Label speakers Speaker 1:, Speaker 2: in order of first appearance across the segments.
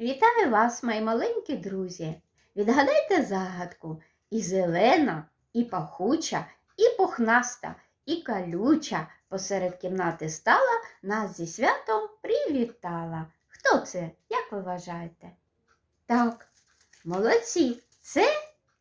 Speaker 1: Вітаю вас, мої маленькі друзі! Відгадайте загадку і зелена, і пахуча, і пухнаста, і калюча посеред кімнати стала, нас зі святом привітала. Хто це? Як ви вважаєте? Так, молодці, це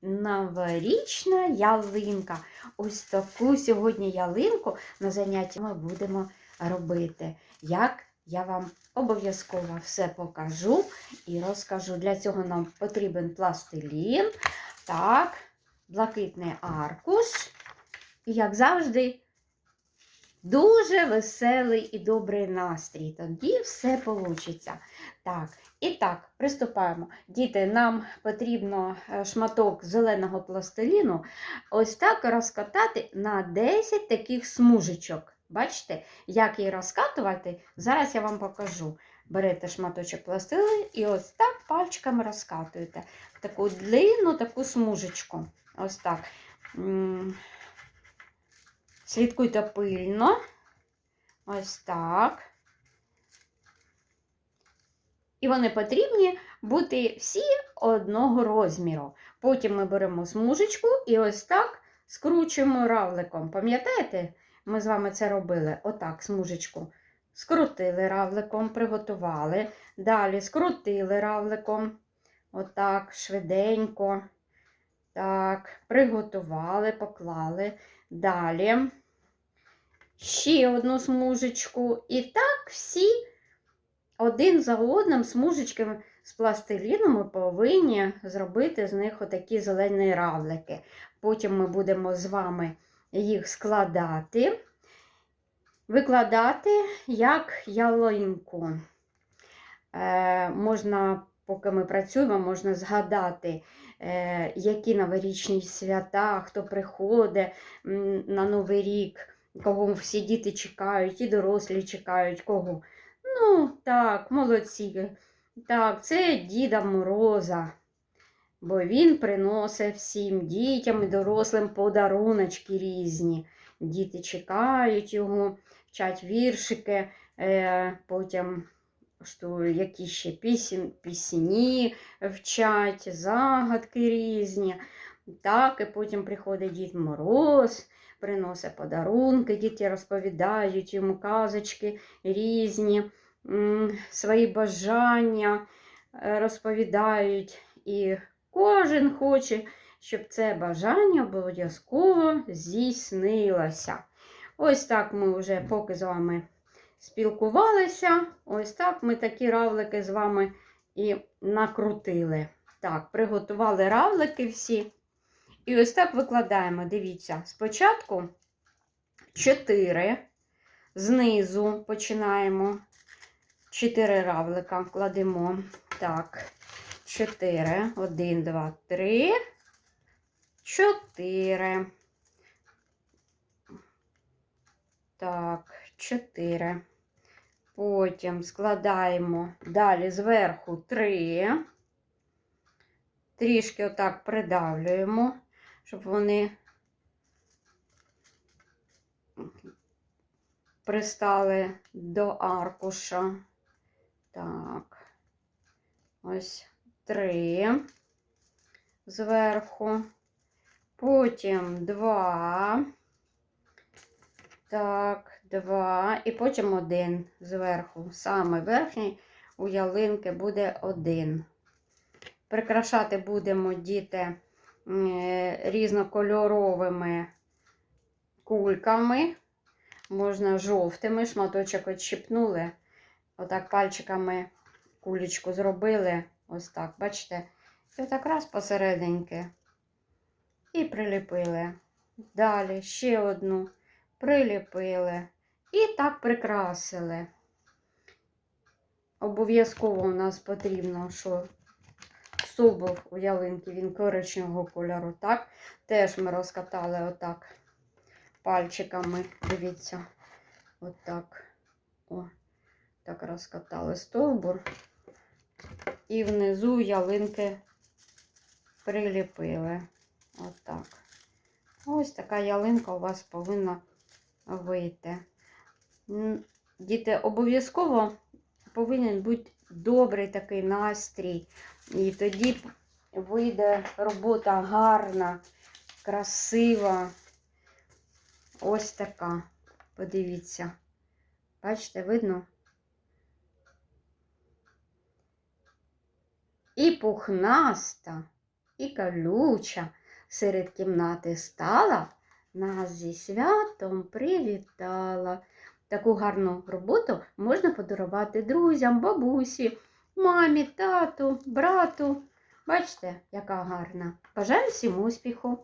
Speaker 1: новорічна ялинка. Ось таку сьогодні ялинку на занятті ми будемо робити. Як я вам обов'язково все покажу і розкажу. Для цього нам потрібен пластилін, так, блакитний аркуш. І, як завжди, дуже веселий і добрий настрій. Тоді все вийде. Так, і так, приступаємо. Діти, нам потрібно е, шматок зеленого пластиліну ось так розкатати на 10 таких смужечок. Бачите, як її розкатувати? Зараз я вам покажу. Берете шматочок пластилину і ось так пальчиками розкатуєте. Таку длинну таку смужечку. Ось так. Слідкуйте пильно. Ось так. І вони потрібні бути всі одного розміру. Потім ми беремо смужечку і ось так скручуємо равликом. Пам'ятаєте? Ми з вами це робили. Отак, смужечку. Скрутили равликом, приготували. Далі скрутили равликом. Отак, швиденько. Так, приготували, поклали. Далі ще одну смужечку. І так всі один за одним смужечками з пластиліну ми повинні зробити з них отакі зелені равлики. Потім ми будемо з вами їх складати, викладати як ялинку. Е, можна, поки ми працюємо, можна згадати, е, які новорічні свята, хто приходить на Новий рік, кого всі діти чекають, і дорослі чекають, кого. Ну, так, молодці. Так, це Діда Мороза бо він приносить всім дітям і дорослим подаруночки різні. Діти чекають його, вчать віршики, е, потім що, які ще пісні, пісні вчать, загадки різні. Так, і потім приходить Дід Мороз, приносить подарунки, діти розповідають йому казочки різні, свої бажання е, розповідають. І Кожен хоче, щоб це бажання обов'язково здійснилося. Ось так ми вже поки з вами спілкувалися. Ось так ми такі равлики з вами і накрутили. Так, приготували равлики всі. І ось так викладаємо. Дивіться, спочатку 4, знизу починаємо. 4 равлика кладемо. Так. 4. 1, 2, 3, 4. Так, 4. Потім складаємо далі зверху 3. Трішки отак придавлюємо, щоб вони пристали до аркуша. Так, ось три зверху, потім два, так, два, і потім один зверху. Саме верхній у ялинки буде один. Прикрашати будемо діти різнокольоровими кульками. Можна жовтими, шматочок відщипнули, отак пальчиками кулечку зробили. Ось так, бачите? І отак раз посерединки. І приліпили. Далі ще одну приліпили. І так прикрасили. Обов'язково у нас потрібно, що стовбур у ялинки він коричневого кольору. Так, теж ми розкатали отак пальчиками. Дивіться, отак. О, так розкатали стовбур і внизу ялинки приліпили. Отак. Ось така ялинка у вас повинна вийти. Діти, обов'язково повинен бути добрий такий настрій. І тоді вийде робота гарна, красива. Ось така. Подивіться. Бачите, видно? І пухнаста, і калюча серед кімнати стала, нас зі святом привітала. Таку гарну роботу можна подарувати друзям, бабусі, мамі, тату, брату. Бачите, яка гарна. Бажаю всім успіху!